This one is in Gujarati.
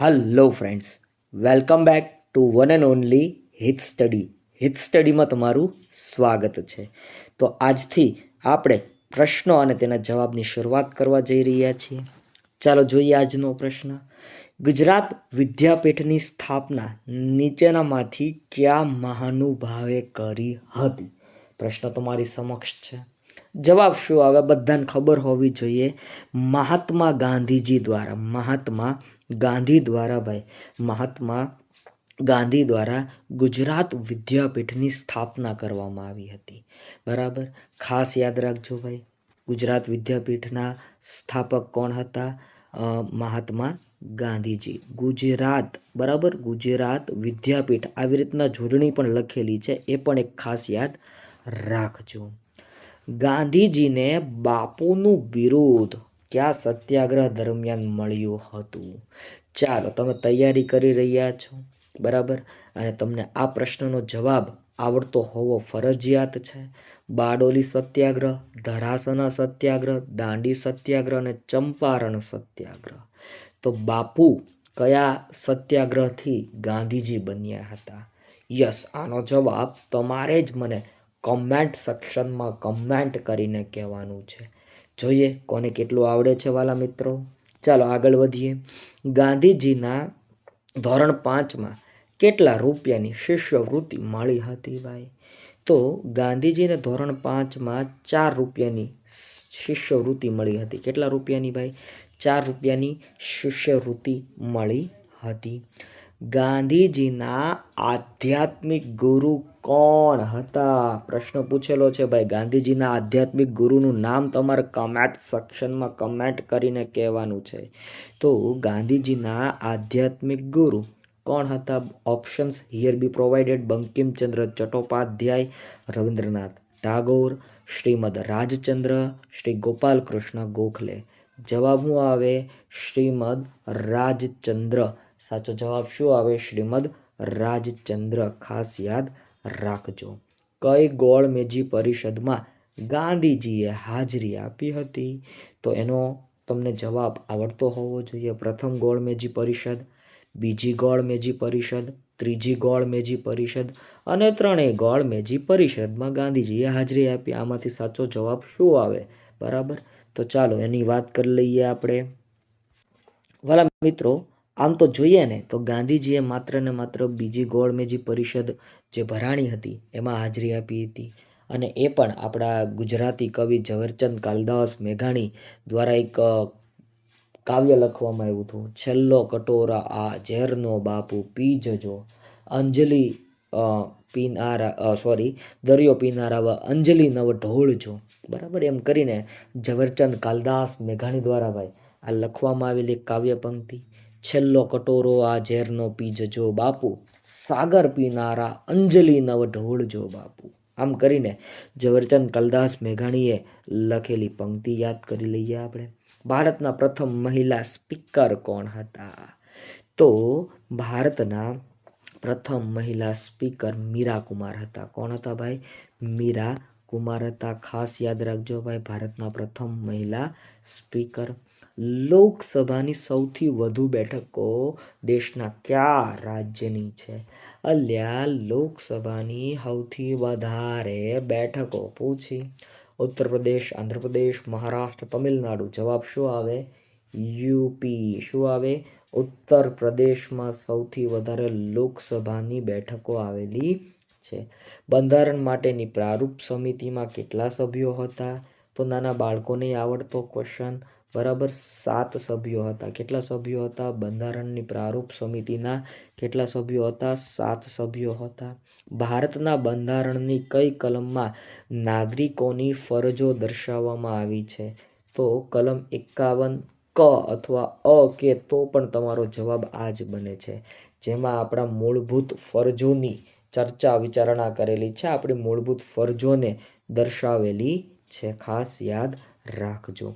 Hello friends welcome back to one and only Hit study Hit સ્ટડીમાં તમારું સ્વાગત છે. તો આજથી આપણે પ્રશ્નો અને તેના જવાબની શરૂઆત કરવા જઈ રહ્યા છીએ. ચાલો જોઈએ આજનો પ્રશ્ન. ગુજરાત વિદ્યાપીઠની સ્થાપના નીચેનામાંથી કયા મહાનુભાવે કરી હતી? પ્રશ્ન તમારી સમક્ષ છે. જવાબ શું આવે? બધાને ખબર હોવી જોઈએ. મહાત્મા ગાંધીજી દ્વારા, મહાત્મા ગાંધી દ્વારા ભાઈ, મહાત્મા ગાંધી દ્વારા ગુજરાત વિદ્યાપીઠની સ્થાપના કરવામાં આવી હતી. બરાબર? ખાસ યાદ રાખજો ભાઈ, ગુજરાત વિદ્યાપીઠના સ્થાપક કોણ હતા? મહાત્મા ગાંધીજી. ગુજરાત, બરાબર? ગુજરાત વિદ્યાપીઠ. આવી રીતના જોડણી પણ લખેલી છે. એ પણ એક ખાસ યાદ રાખજો. ગાંધીજીને બાપુનું બિરુદ કયા સત્યાગ્રહ દરમિયાન મળ્યું હતું? ચાલો, તમે તૈયારી કરી રહ્યા છો, બરાબર? અને તમને આ પ્રશ્નનો જવાબ આવડતો હોવો ફરજિયાત છે. બારડોલી સત્યાગ્રહ, ધરાસના સત્યાગ્રહ, દાંડી સત્યાગ્રહ અને ચંપારણ સત્યાગ્રહ. તો બાપુ કયા સત્યાગ્રહથી ગાંધીજી બન્યા હતા? યસ, આનો જવાબ તમારે જ મને કમેન્ટ સેક્શનમાં કમેન્ટ કરીને કહેવાનું છે. જોઈએ કોને કેટલું આવડે છે વાલા મિત્રો. ચાલો આગળ વધીએ. ગાંધીજીના ધોરણ પાંચમાં કેટલા રૂપિયાની શિષ્યવૃત્તિ મળી હતી ભાઈ? તો ગાંધીજીને ધોરણ પાંચમાં ચાર રૂપિયાની શિષ્યવૃત્તિ મળી હતી. કેટલા રૂપિયાની ભાઈ? ચાર રૂપિયાની શિષ્યવૃત્તિ મળી હતી. ગાંધીજીના આધ્યાત્મિક ગુરુ કોણ હતા? પ્રશ્ન પૂછેલો છે, ભાઈ, ગાંધીજીના આધ્યાત્મિક ગુરુનું નામ તમારે કમેન્ટ સેક્શનમાં કમેન્ટ કરીને કહેવાનું છે. તો ગાંધીજીના આધ્યાત્મિક ગુરુ કોણ હતા? Options here be provided Bankim Chandra Chattopadhyay, Rabindranath Tagore, Shrimad Rajchandra, Shri Gopal Krishna Gokhale. જવાબ શું આવે? શ્રીમદ રાજચંદ્ર. સાચો જવાબ શું આવે? શ્રીમદ રાજચંદ્ર. ખાસ યાદ રાખજો. કઈ ગોળમેજી પરિષદમાં ગાંધીજીએ હાજરી આપી હતી? તો એનો તમને જવાબ આવડતો હોવો જોઈએ. પ્રથમ ગોળમેજી પરિષદ, બીજી ગોળમેજી પરિષદ, ત્રીજી ગોળમેજી પરિષદ અને ત્રણેય ગોળમેજી પરિષદમાં ગાંધીજીએ હાજરી આપી. આમાંથી સાચો જવાબ શું આવે? બરાબર? તો ચાલો એની વાત કરી લઈએ આપણે. વાલા મિત્રો આમ તો જોઈએ ને, તો ગાંધીજીએ માત્ર ને માત્ર બીજી ગોળમેજી પરિષદ જે ભરાણી હતી, એમાં હાજરી આપી હતી. અને એ પણ આપણા ગુજરાતી કવિ ઝવેરચંદ કાલિદાસ મેઘાણી દ્વારા એક કાવ્ય લખવામાં આવ્યું હતું. છેલ્લો કટોરા આ ઝેરનો બાપુ પી જજો. અંજલિ પીનારા સોરી, દરિયો પીનારા અંજલિ નવ ઢોળજો બરાબર એમ કરીને ઝવેરચંદ કાલિદાસ મેઘાણી દ્વારા ભાઈ આ લખવામાં આવેલી કાવ્ય પંક્તિ. છેલ્લો કટોરો આ ઝેરનો પી જજો બાપુ. સાગર પીનારા અંજલિ નવ ઢોળજો બાપુ. આમ કરીને ઝવેરચંદ કલદાસ મેઘાણીએ લખેલી પંક્તિ યાદ કરી લઈએ આપણે. ભારતના પ્રથમ મહિલા સ્પીકર કોણ હતા? તો ભારતના પ્રથમ મહિલા સ્પીકર મીરા કુમાર હતા. કોણ હતા ભાઈ? મીરા કુમાર હતા ખાસ યાદ રાખજો ભાઈ, ભારતના પ્રથમ મહિલા સ્પીકર. લોકસભાની સૌથી વધુ બેઠકો દેશના કયા રાજ્યની છે? અલ્યા, લોકસભાની સૌથી વધારે બેઠકો પૂછી. ઉત્તર પ્રદેશ આંધ્રપ્રદેશ મહારાષ્ટ્ર, તમિલનાડુ. જવાબ શું આવે? યુપી. શું આવે? ઉત્તર પ્રદેશમાં સૌથી વધારે લોકસભાની બેઠકો આવેલી છે. બંધારણ માટેની પ્રારૂપ સમિતિમાં કેટલા સભ્યો હતા? તો નાના બાળકોને આવડતો ક્વેશ્ચન બરાબર સાત સભ્યો હતા. કેટલા સભ્યો હતા? બંધારણની પ્રારૂપ સમિતિના કેટલા સભ્યો હતા? સાત સભ્યો હતા. ભારતના બંધારણની કઈ કલમમાં નાગરિકોની ફરજો દર્શાવવામાં આવી છે? તો કલમ એકાવન ક અથવા અ કે તો પણ તમારો જવાબ આ જ બને છે. જેમાં આપણા મૂળભૂત ફરજોની ચર્ચા વિચારણા કરેલી છે. આપણી મૂળભૂત ફરજોને દર્શાવેલી છે. ખાસ યાદ રાખજો.